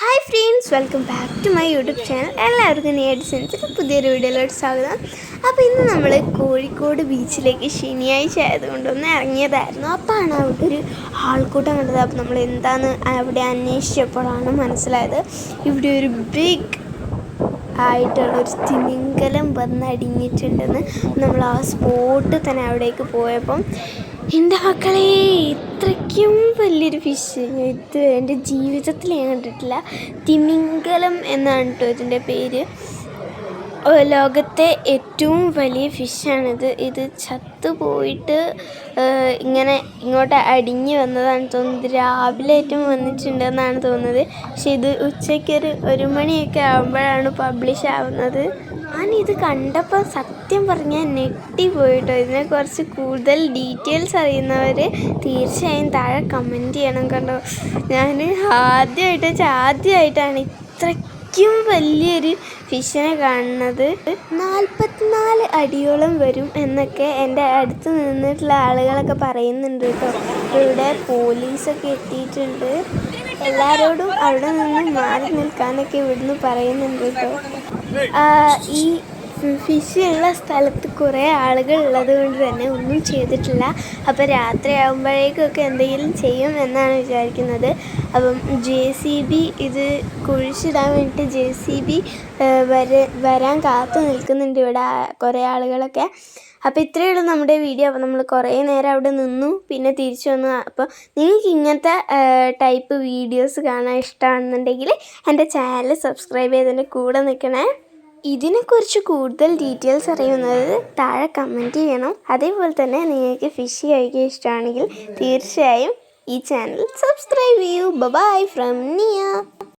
Hi friends welcome back to my YouTube channel എല്ലാവർക്കും നേട് സെൻസിന്റെ പുതിയൊരു വീഡിയോയിലോട്ട് സ്വാഗതം. അപ്പോൾ ഇന്ന് നമ്മൾ കോഴിക്കോട് ബീച്ചിലേക്ക് ശനിയാഴ്ച ആയതുകൊണ്ട് ഒന്ന് ഇറങ്ങിയതായിരുന്നു. അപ്പോഴാണ് അവിടെ ഒരു ആൾക്കൂട്ടം കണ്ടത്. അപ്പോൾ നമ്മൾ എന്താണ് അവിടെ അന്വേഷിച്ചപ്പോഴാണ് മനസ്സിലായത്. ഇവിടെ ഒരു ബിഗ് ആയിട്ടുള്ള ഒരു തിമിംഗലം വന്നടിഞ്ഞിട്ടുണ്ടെന്ന് നമ്മൾ ആ സ്പോട്ട് തന്നെ അവിടേക്ക് പോയപ്പം എന്റെ മക്കളെ ഇത്രയ്ക്കും വലിയൊരു ഫിഷ് ഇത് എന്റെ ജീവിതത്തിൽ ഞാൻ കണ്ടിട്ടില്ല. തിമിംഗലം എന്നാണ് കേട്ടോ ഇതിന്റെ പേര്. ലോകത്തെ ഏറ്റവും വലിയ ഫിഷാണിത് ഇത് ചത്തുപോയിട്ട് ഇങ്ങനെ ഇങ്ങോട്ട് അടിഞ്ഞു വന്നതാണ് തോന്നുന്നത്. രാവിലെ ഏറ്റവും വന്നിട്ടുണ്ടെന്നാണ് തോന്നുന്നത്. പക്ഷെ ഇത് ഉച്ചയ്ക്കൊരു ഒരു മണിയൊക്കെ ആകുമ്പോഴാണ് പബ്ലിഷ് ആവുന്നത്. ഞാനിത് കണ്ടപ്പോൾ സത്യം പറഞ്ഞാൽ ഞെട്ടി പോയിട്ടോ. ഇതിനെക്കുറിച്ച് കൂടുതൽ ഡീറ്റെയിൽസ് അറിയുന്നവർ തീർച്ചയായും താഴെ കമന്റ് ചെയ്യണം കണ്ടോ ഞാൻ ആദ്യമായിട്ട് വെച്ചാൽ ആദ്യമായിട്ടാണ് ഇത്രയ്ക്കും വലിയൊരു ഫിഷിനെ കാണുന്നത് നാൽപ്പത്തിനാല് അടിയോളം വരും എന്നൊക്കെ എന്റെ അടുത്ത് നിന്നിട്ടുള്ള ആളുകളൊക്കെ പറയുന്നുണ്ട് കേട്ടോ. ഇവിടെ പോലീസൊക്കെ എത്തിയിട്ടുണ്ട്. എല്ലാവരോടും അവിടെ നിന്ന് മാറി നിൽക്കാനൊക്കെ ഇവിടുന്ന് പറയുന്നുണ്ട് കേട്ടോ. ഈ ഫിഷ് ഉള്ള സ്ഥലത്ത് കുറേ ആളുകൾ ഉള്ളത് കൊണ്ട് തന്നെ ഒന്നും ചെയ്തിട്ടില്ല. അപ്പോൾ രാത്രി ആകുമ്പോഴേക്കൊക്കെ എന്തെങ്കിലും ചെയ്യും എന്നാണ് വിചാരിക്കുന്നത്. അപ്പം ജെ സി ബി ഇത് കുഴിച്ചിടാൻ വേണ്ടിയിട്ട് ജെ സി ബി വര വരാൻ കാത്തു നിൽക്കുന്നുണ്ട് ഇവിടെ കുറേ ആളുകളൊക്കെ. അപ്പോൾ ഇത്രയേ ഉള്ളൂ നമ്മുടെ വീഡിയോ. അപ്പോൾ നമ്മൾ കുറേ നേരം അവിടെ നിന്നു പിന്നെ തിരിച്ചു വന്നു. അപ്പോൾ നിങ്ങൾക്ക് ഇങ്ങനത്തെ ടൈപ്പ് വീഡിയോസ് കാണാൻ ഇഷ്ടമാണെന്നുണ്ടെങ്കിൽ എന്റെ ചാനൽ സബ്സ്ക്രൈബ് ചെയ്തതിന്റെ കൂടെ നിൽക്കണേ. ഇതിനെക്കുറിച്ച് കൂടുതൽ ഡീറ്റെയിൽസ് അറിയുന്നത് താഴെ കമന്റ് ചെയ്യണം അതേപോലെ തന്നെ നിങ്ങൾക്ക് ഫിഷ് കഴിക്കാൻ ഇഷ്ടമാണെങ്കിൽ തീർച്ചയായും ഈ ചാനൽ സബ്സ്ക്രൈബ് ചെയ്യൂ. Bye from Niya